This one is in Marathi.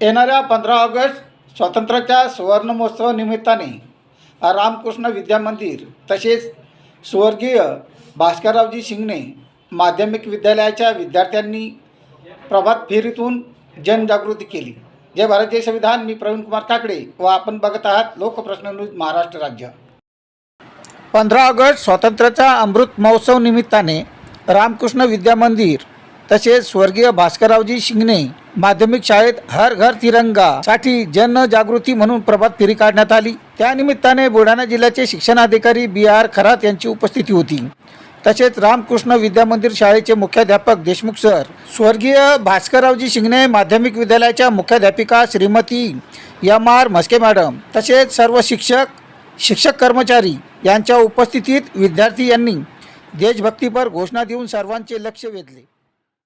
येणाऱ्या पंधरा ऑगस्ट स्वातंत्र्याच्या सुवर्णमहोत्सवानिमित्ताने निमित्ताने रामकृष्ण विद्या मंदिर तसेच स्वर्गीय भास्कररावजी शिंगणे माध्यमिक विद्यालयाच्या विद्यार्थ्यांनी प्रभात फेरीतून जनजागृती केली. जय भारत जय संविधान. मी प्रवीण कुमार काकडे व आपण बघत आहात लोकप्रश्न न्यूज महाराष्ट्र राज्य. पंधरा ऑगस्ट स्वातंत्र्याचा अमृत महोत्सव निमित्ताने रामकृष्ण विद्या मंदिर तसेच स्वर्गीय भास्कररावजी शिंगणे माध्यमिक शाळेत हर घर तिरंगा साठी जनजागृती म्हणून प्रभात फेरी काढण्यात आली. त्यानिमित्ताने बुलढाणा जिल्ह्याचे शिक्षणाधिकारी बी आर खरात यांची उपस्थिती होती. तसेच रामकृष्ण विद्या मंदिर शाळेचे मुख्याध्यापक देशमुख सर स्वर्गीय भास्कररावजी शिंगणे माध्यमिक विद्यालयाच्या मुख्याध्यापिका Shrimati M R Mhaske madam तसेच सर्व शिक्षक शिक्षक कर्मचारी यांच्या उपस्थितीत विद्यार्थी यांनी देशभक्तीपर घोषणा देऊन सर्वांचे लक्ष वेधले.